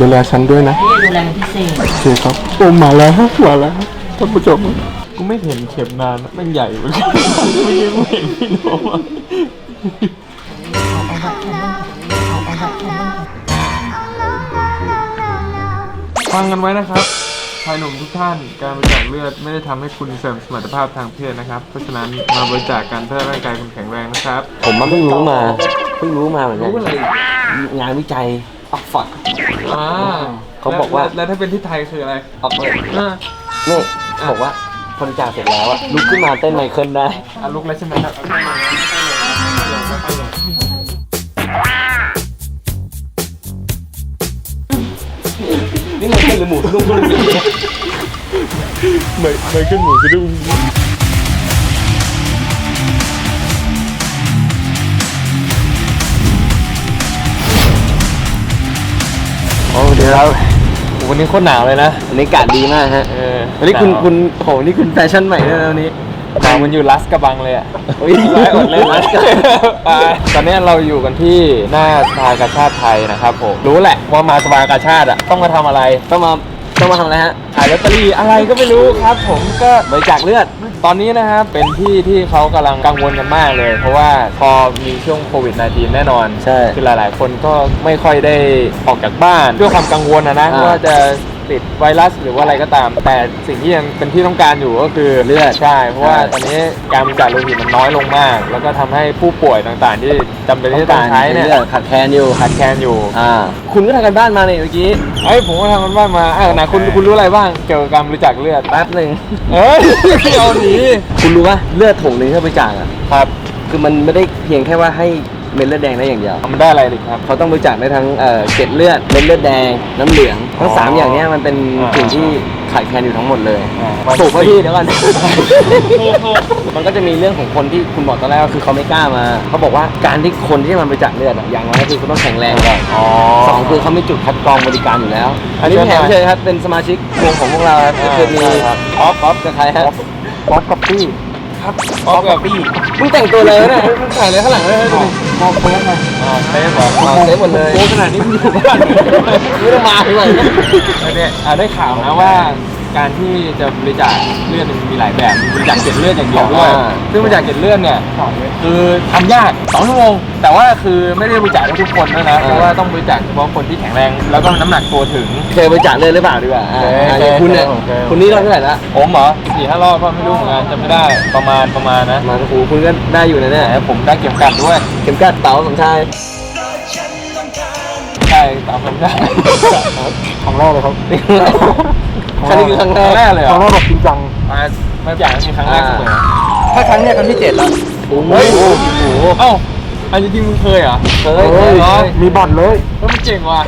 ดูแลฉันด้วยนะพี่ดูแลเป็นพิเศษโอเคครับโอ้มาแล้วมาแล้วท่านผู้ชมกูไม่เห็นเข็มนานนะแม่งใหญ่เหมือนกันไม่ใช่กูเห็นพี่โนมอะฟังกันไว้นะครับชายหนุ่มทุกท่านการบริจาคเลือดไม่ได้ทำให้คุณเสริมสมรรถภาพทางเพศนะครับ เพราะฉะนั้นมาบริจาคกันเพื่อร่างกายคุณแข็งแรงนะครับ ผมมาเพิ่งรู้มาเพิ่งรู้มาเหมือนกันรู้อะไรงานวิจัย ออกฟอร์ดอ่าเขาบอกว่า แล้วแล้วถ้าเป็นที่ไทยคืออะไรออกเปิดอ่านี่เขาบอกว่าบริจาคเสร็จแล้วอะลุกขึ้นมาเต้นไมเคิลได้ อะลุกแล้วใช่ไหมครับ นี่ไมเคิลหรือหมูนุ่มนุ่มไม่ไม่ขึ้นหมูจะดุ้ง โอ้เดี๋ยวเราวันนี้โคตรหนาวเลยนะวันนี้อากาศดีมากฮะเออวันนี้คุณคุณโหนี่คุณแฟชั่นใหม่ด้วยนะวันนี้ หนาวมันอยู่ลัสกระบังเลยอะอุ๊ยร้ายอดเลยรัสกระบังอ่าตอนนี้เราอยู่กันที่หน้าสภากาชาติไทยนะครับผม รู้แหละว่ามาสภากาชาติอะต้องมาทำอะไร ต้องมา ต้องมาทำอะไรฮะขายลอตเตอรี่อะไรก็ไม่รู้ครับ ผมก็บริจาคเลือด ตอนนี้นะครับเป็นที่ที่เขากำลังกังวลกันมากเลย เพราะว่าพอมีช่วงโควิด -19 แน่นอนใช่คือหลาย ๆ คนก็ไม่ค่อยได้ออกจากบ้านด้วยความกังวลนะนะอ่า ว่าจะ ติดไวรัสหรือว่าอะไรก็ตาม แต่สิ่งที่ยังเป็นที่ต้องการอยู่ก็คือเลือดใช่เพราะว่าใช่ตอนนี้การบริจาคโลหิตมันน้อยลงมาก แล้วก็ทำให้ผู้ป่วยต่างๆ ที่จำเป็นที่จะต้องใช้เนี่ยเลือดขาดแคลนอยู่ขาดแคลนอยู่อ่าคุณก็ทำกันบ้านมาเนี่ยเมื่อกี้เอ้ยผมก็ทำกันบ้านมาอะไหนคุณคุณรู้อะไรบ้างเกี่ยวกับการบริจาคเลือดแป๊บหนึ่งเอ้ยเอาหนีคุณรู้ป่ะเลือดถุงหนึ่งที่บริจาคอะครับ คือมันไม่ได้เพียงแค่ว่าให้ เม็ดเลือดแดงได้อย่างเดียว มันได้อะไรดิครับ เขาต้องบริจาคได้ทั้งเอ่อเกล็ดเลือดเม็ดเลือดแดงน้ำเหลืองทั้งสามอ๋ออย่างเนี้ยมันเป็นอ่า สิ่งที่ขาดแคลนอยู่ทั้งหมดเลยอ่าถูกป่ะพี่เดี๋ยวก่อน มันก็จะมีเรื่องของคนที่คุณบอกตอนแรกก็คือเขาไม่กล้ามา เขาบอกว่าการที่คนที่จะมาบริจาคเลือดอะอย่างน้อยคือคุณต้องแข็งแรงก่อนอ๋อ สองคือเขามีจุดคัดกรองบริการอยู่แล้ว อันนี้ใช่แถมเชิญครับเป็นสมาชิกวงของพวกเราครับก็คือมีใช่ครับ ออฟออฟกับใครฮะ ป๊อปกับปี้ ครับป๊อปกับปี้มึงแต่งตัวเลยนะมึงถ่ายเลยข้างหลังเลยดูมองเฟสมาอ๋อเฟสเหรออ๋อเซฟหมดเลยโอ้ขนาดนี้มึงอยู่บ้านไม่ต้องมาเลยเนี่ยอะได้ข่าวนะว่า การที่จะบริจาคเลือดมันมีหลายแบบมีบริจาคเกล็ดเลือดอย่างเดียวด้วย อ่า ซึ่งบริจาคเกล็ดเลือดเนี่ย คือทำยากสองชั่วโมง แต่ว่าคือไม่ได้บริจาคได้ทุกคนด้วยนะเพราะว่าต้องบริจาคเฉพาะคนที่แข็งแรง แล้วก็น้ำหนักตัวถึง เคยบริจาคเลือดหรือเปล่าดีกว่าอ่าเคยอ่าอย่างคุณเนี่ยเคยเคย คุณนี่รอบเท่าไหร่ละผมเหรอสี่ห้ารอบก็ไม่รู้เหมือนกันจำไม่ได้ประมาณประมาณนะมาโอ้โหคุณก็ได้อยู่นะเนี่ยแต่ผมได้เก็บกันด้วย เข็มกัดเต๋าสมชายใช่ ตามผมได้ของแรกเลยครับครั้งนี้คือครั้งแรกแรกเลยเหรคอรั้งแรกแบบจริงจังมาไม่อยากให้มีครั้งแรกเสมอถ้าครั้งเนี้ยครั้งที่เจ็ดแล้วโอ้โหเฮ้ยโอ้โหเอ้าอันนี้จริงมึงเคยเหรอเคยเคยเหรอมีบัตรเลยเฮ้ยมันเจ๋งว่ะ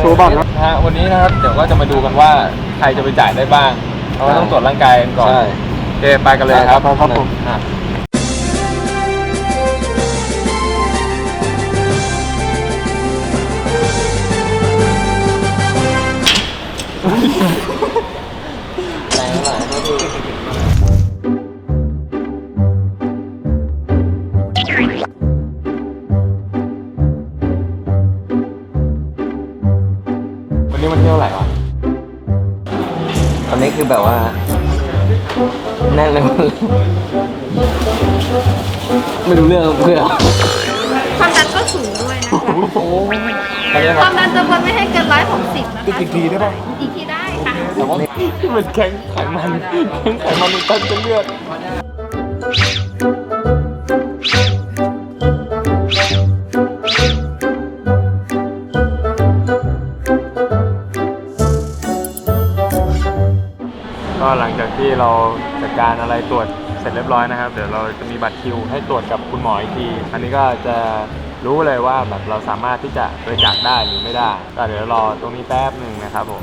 โชว์บัตรครับนะฮะวันนี้นะครับเดี๋ยวก็จะมาดูกันว่าใครจะไปจ่ายได้บ้างเราก็ต้องตรวจร่างกายกันก่อนใช่โอเคไปกันเลยครับไปครับผม วันนี้มันเที่ยวไหร่วะตอนนี้คือแบบว่า แน่นเลยไม่รู้เรื่องเพื่อนความดันก็สูงด้วยนะคะใครจะความดันจะวันไม่ให้เกินร้อยหกสิบนะคะอีกทีได้ปะอีกทีได้ค่ะแต่ว่ามันแข็งไขมันแข็งไขมันมันเต้นเลือด เราจัดการอะไรตรวจเสร็จเรียบร้อยนะครับ เดี๋ยวเราจะมีบัตรคิวให้ตรวจกับคุณหมออีกที อันนี้ก็จะรู้เลยว่าแบบเราสามารถที่จะบริจาคได้หรือไม่ได้ ก็เดี๋ยวรอตรงนี้แป๊บหนึ่งนะครับผม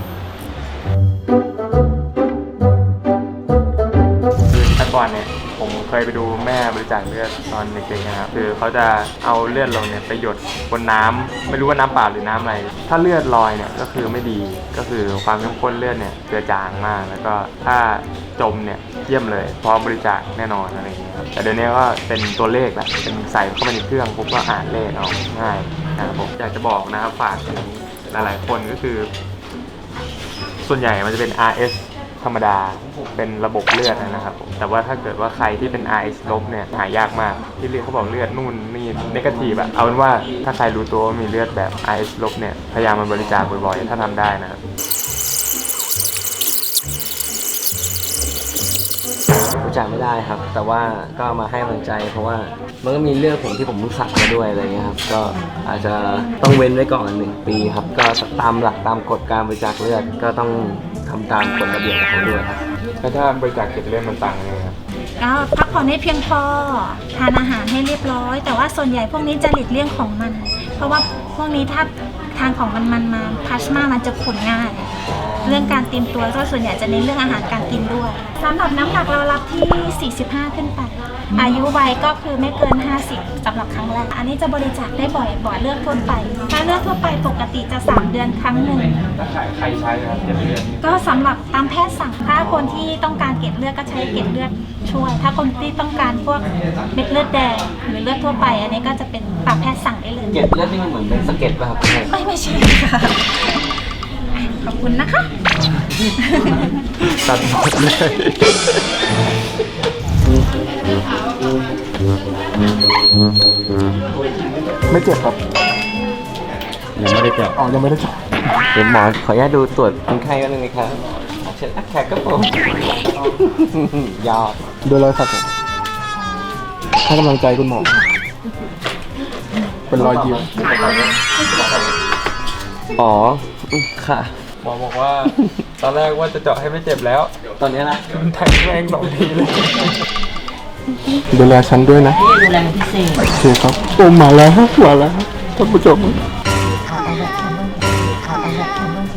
คือแต่ก่อนเนี่ย ผมเคยไปดูแม่บริจาคเลือดตอนเด็กๆนะครับคือเขาจะเอาเลือดเราเนี่ยไปหยดบนน้ำไม่รู้ว่าน้ำเปล่าหรือน้ำอะไร ถ้าเลือดลอยเนี่ยก็คือไม่ดีก็คือความเข้มข้นเลือดเนี่ยเจือจางมาก แล้วก็ถ้าจมเนี่ยเยี่ยมเลยพร้อมบริจาคแน่นอนอะไรอย่างเงี้ยครับแต่เดี๋ยวนี้ก็เป็นตัวเลขแหละเป็นใส่เข้าไปในเครื่องปุ๊บก็อ่านเลขเอาง่ายนะครับผมอยากจะบอกนะครับฝากถึงหลายๆคนก็คือ ส่วนใหญ่มันจะเป็น RS ธรรมดาเป็นระบบเลือดนะครับผมแต่ว่าถ้าเกิดว่าใครที่เป็น RS ลบเนี่ยหายากมากที่เรียกเขาบอกเลือดนู่นนี่นกาทีฟอะเอาเป็นว่าถ้าใครรู้ตัวว่ามีเลือดแบบ RS ลบเนี่ยพยายามมาบริจาคบ่อยๆ ถ้าทำได้นะครับบริจาคไม่ได้ครับ แต่ว่าก็มาให้กำลังใจ เพราะว่ามันก็มีเรื่องผมที่ผมสักมาด้วยอะไรเงี้ยครับ ก็อาจจะต้องเว้นไว้ก่อนหนึ่งปีครับ ก็ตามหลักตามกฎการบริจาคเลือดก็ต้อง ทำตามกฎระเบียบของเขาด้วยครับแล้วถ้าบริจาคเก็ดเลือดมันต่างยังไงครับก็พักผ่อนให้เพียงพอทานอาหารให้เรียบร้อย แต่ว่าส่วนใหญ่พวกนี้จะหลีกเลี่ยงของมัน เพราะว่าพวกนี้ถ้าทานของมันมันมาพลาสมามันจะขุ่นง่าย เรื่องการเตรียมตัวก็ส่วนใหญ่จะเน้นเรื่องอาหารการกินด้วยสำหรับน้ำหนักเรารับที่ 45 ขึ้นไป อายุวัยก็คือไม่เกิน 50สำหรับครั้งแรก อันนี้จะบริจาคได้บ่อยบ่อยเลือดทั่วไป ถ้าเลือดทั่วไปปกติจะ 3 เดือนครั้งหนึ่งถ้าใครใครใช้นะครับเก็ดเลือดก็สำหรับตามแพทย์สั่ง ถ้าคนที่ต้องการเกล็ดเลือดก็ใช้เกล็ดเลือดช่วย ถ้าคนที่ต้องการพวกเม็ดเลือดแดงหรือเลือดทั่วไป อันนี้ก็จะเป็นตามแพทย์สั่งได้เลย เก็ดเลือดนี่มันเหมือนเป็นสะเก็ดป่ะครับไม่ไม่ใช่ค่ะ ขอบคุณนะคะ ตัดหมดเลย ไม่เจ็บครับ ยังไม่ได้จับอ๋อ ยังไม่ได้จับเดี๋ยวหมอขออนุญาตดูตรวจคนไข้กันหนึ่งนะครับเชิญแขกก็ผมยอดดูรอยสักครับให้กำลังใจคุณหมอ เป็นรอยยิ้มอ๋ออืมค่ะ หมอบอกว่า ตอนแรกว่าจะเจาะให้ไม่เจ็บแล้ว ตอนนี้นะมันแทงแรงสองทีเลย ดูแลฉันด้วยนะดูแลเป็นพิเศษ โอเคครับโอ้มาแล้วมาแล้วท่านผู้ชมขอไปแบบทำบ้างขอไปแบบทำบ้าง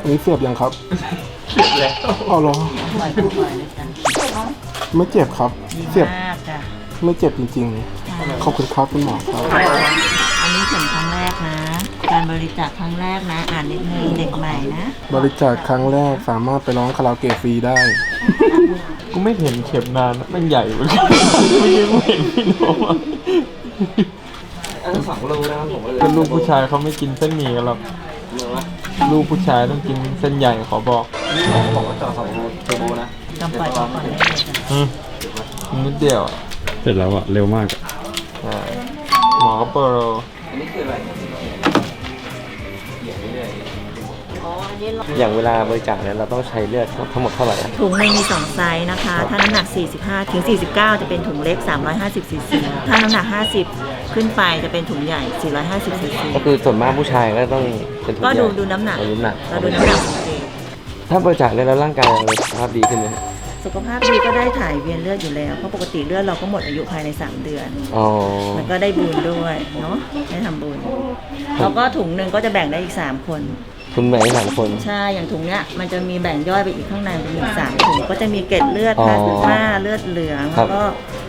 อันนี้เสียบยังครับเสียบแล้วเอาเหรอปล่อยผู้ปล่อยเลยจ้ะไม่เจ็บครับ เสียบมากจ้ะ ไม่เจ็บจริงๆ ขอบคุณครับคุณหมอครับอันนี้ถึงครั้งแรกนะ การบริจาคครั้งแรกนะ อ่านนิดนึงเด็กใหม่นะ บริจาคครั้งแรกสามารถไปร้องคาราโอเกะฟรีได้ กูไม่เห็นเข็มนานมันใหญ่เหมือนกันไม่คิดว่าเห็นพี่โนมอะอันสองรูนะครับผมก็เลยเป็นลูกผู้ชายเขาไม่กินเส้นหมี่กันหรอกเนอะลูกผู้ชายต้องกินเส้นใหญ่ขอบอกนี่หมอบอกว่าเจาะสองรูเทอร์โบนะกำปล่อยผู้ปล่อยได้เลยจ้ะอืมนิดเดียวอะเสร็จแล้วอะเร็วมากใช่ หมอก็โปรอันนี้คืออะไรอ๋ออันนี้เราอย่างเวลาบริจาคเนี่ยเราต้องใช้เลือดทั้งหมดเท่าไหร่อะถุงหนึ่งมี 2 ไซส์นะคะ ถ้าน้ำหนัก 45 ถึง 49 จะเป็นถุงเล็ก 350ซีซีถ้าน้ำหนัก 50 ขึ้นไปจะเป็นถุงใหญ่ 450ซีซีก็คือส่วนมากผู้ชายก็ต้องเป็นทุก็ดูอย่างดูน้ำหนักดูน้ำหนัก เราดูน้ำหนักของตัวเองถ้าบริจาคเลือดแล้วร่างกายเราสุขภาพดีขึ้นไหมฮะ สุขภาพดีก็ได้ถ่ายเวียนเลือดอยู่แล้ว เพราะปกติเลือดเราก็หมดอายุภายใน 3 เดือน อ๋อ มันก็ได้บุญด้วยเนาะได้ทำบุญแล้วก็ถุงหนึ่งก็จะแบ่งได้อีก 3 คน คุณแม่สามคน ใช่ อย่างถุงเนี้ยมันจะมีแบ่งย่อยไปอีกข้างในเป็นอีกสามถุงก็จะมีเกล็ดเลือดอ๋อพลาสมาเลือดเหลืองครัแล้บ วก็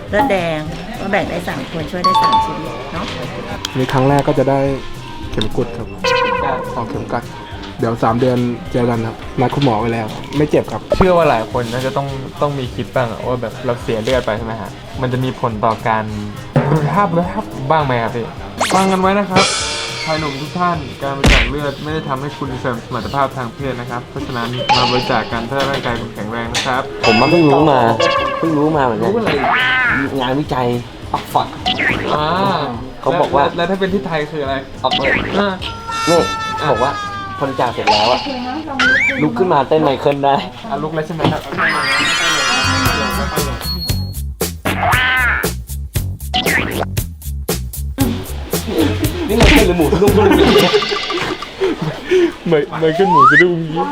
เลือดแดงก็แบ่งได้สามคนช่วยได้สามชีวิตเนาะ นี่ครั้งแรกก็จะได้เข็มกดครับออกเข็มกัด เดี๋ยวสามเดือนเจอกันครับนัดคุณหมอไว้แล้ว ไม่เจ็บครับ เชื่อว่าหลายคนน่าจะต้องต้องมีคิดบ้างอะว่าแบบเราเสียเลือดไปใช่ไหมฮะ มันจะมีผลต่อการคุณภาพเลือดบ้างไหมครับพี่ฟังกันไว้นะครับชายหนุ่มทุกท่านการบริจาคเลือดไม่ได้ทำให้คุณเสริมสมรรถภาพทางเพศนะครับ เพราะฉะนั้นมาบริจาคกันถ้าร่างกายคุณแข็งแรงนะครับ ผมมาเพิ่งรู้มาเพิ่งรู้มาเหมือนกันงานวิจัยออกฟอร์ด อ่าเขาบอกว่า แล้วแล้วถ้าเป็นที่ไทยคืออะไร ออกเปิด อ่า นี่เขาบอกว่า บริจาคเสร็จแล้วอะลุกขึ้นมาเต้นไมเคิลได้อะลุกแล้วใช่ไหมครับนี่ไมเคิลหรือหมูลุกขึ้นมาเหมือนเหมือนขึ้นหมูกระดุมยี้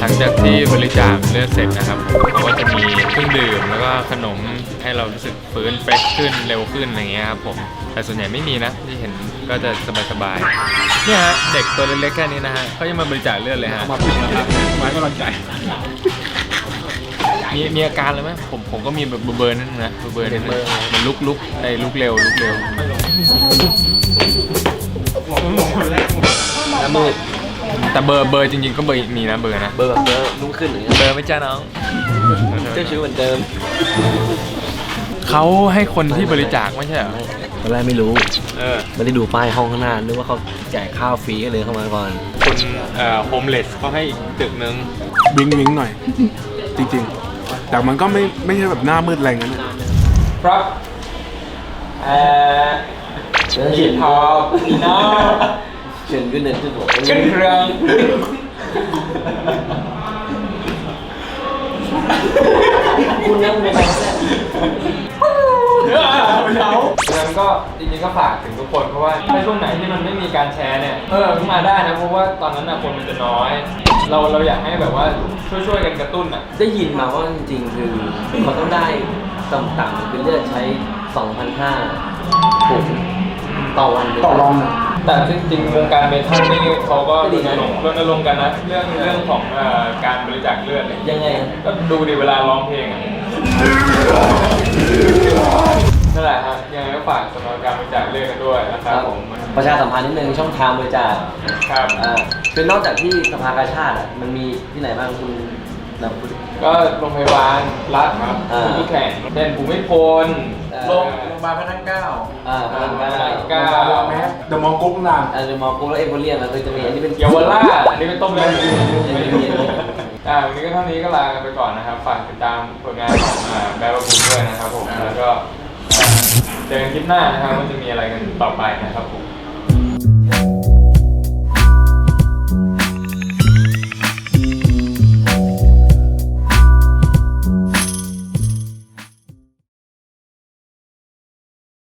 หลังจากที่บริจาคเลือดเสร็จนะครับเขาก็จะมีเครื่องดื่มแล้วก็ขนม ให้เรารู้สึกฟื้นเฟรชขึ้นเร็วขึ้นอะไรเงี้ยครับผมแต่ส่วนใหญ่ไม่มีนะที่เห็นก็จะสบายๆเนี่ยฮะเด็กตัวเล็กๆแค่นี้นะฮะเขายังมาบริจาคเลือดเลยฮะมาพึ่งนะครับไม้กำลังใจมีมีอาการเลยไหมผมผมก็มีแบบเบอร์ๆนั่นนะเบอร์ๆนั่นนะเหมันลุกลุกไอ้ลุกเร็วลุกเร็วน้ำมืดแต่เบอร์เบอร์จริงๆก็เบอร์มีนะเบอร์นะเบอร์แบบเบอร์รุ่งขึ้นอย่างเงี้ยเบอร์ไม่จ้าน้องเจ้าชื่อเหมือนเดิม เขาให้คนที่บริจาคไม่ใช่เหรอตอนแรกไม่รู้เออไม่ได้ดูป้ายห้องข้างหน้านึกว่าเขาแจกข้าวฟรีก็เลยเข้ามาก่อนคุณเอ่อโฮมเลสเขาให้อีกตึกนึงวิงวิงหน่อย จริงๆ แต่มันก็ไม่ไม่ใช่แบบหน้ามืดอะไรอย่างนั้นนะครับเอ่อขีดทองมีน้องเชิญขึ้นเดินขึ้นหัวขึ้นเครื่องคุณนั่งในไป เนี่ยงั้นก็จริงๆก็ฝากถึงทุกคนเพราะว่าถ้าช่วงไหนที่มันไม่มีการแชร์เนี่ยเออเพิ่งมาได้นะเพราะว่าตอนนั้นน่ะคนมันจะน้อย เราเราอยากให้แบบว่าช่วยๆกันกระตุ้นอะได้ยินมาว่าจริงๆคือเขาต้องได้ต่ำๆเป็นเลือดใช้ 2,500ถุงต่อวันเลย ต่อรองนะแต่จริงๆวงการเมทัลนี่เขาก็รณนะรงค์รณรงค์กันนะเรื่องเรื่องของเอ่อการบริจาคเลือดเนี่ยยังไง ก็ดูดิเวลาร้องเพลงอะ นั่นแหละฮะยังไงก็ฝากสำหรับการบริจาคเลือดกันด้วยนะครับผมประชาสัมพันธ์นิดนึงช่องทางบริจาคครับ อ่าคือนอกจากที่สภากาชาติอะมันมีที่ไหนบ้างคุณนำคุณ ก็โรงพยาบาลรัฐครับอ่า ที่แข่งเช่นภูมิพลเอ่อโรงโรงพยาบาลพระนั่งเกล้าอ่าพลังงานเก้าแม้เดอะมองกุ๊กนานอ่าเดอะมอลล์กูแล้วเอเวอเรียนมันก็จะมีอันนี้เป็นเยาวราชอันนี้เป็นต้มเลือดหมูไม่ไม่มีมี อ่าวันนี้ก็เท่านี้ก็ลากันไปก่อนนะครับ ฝากติดตามผลงานของอ่าแบร์บาบูด้วยนะครับผม แล้วก็อ่าเจอกันคลิปหน้านะครับว่าจะมีอะไรกันต่อไปนะครับผม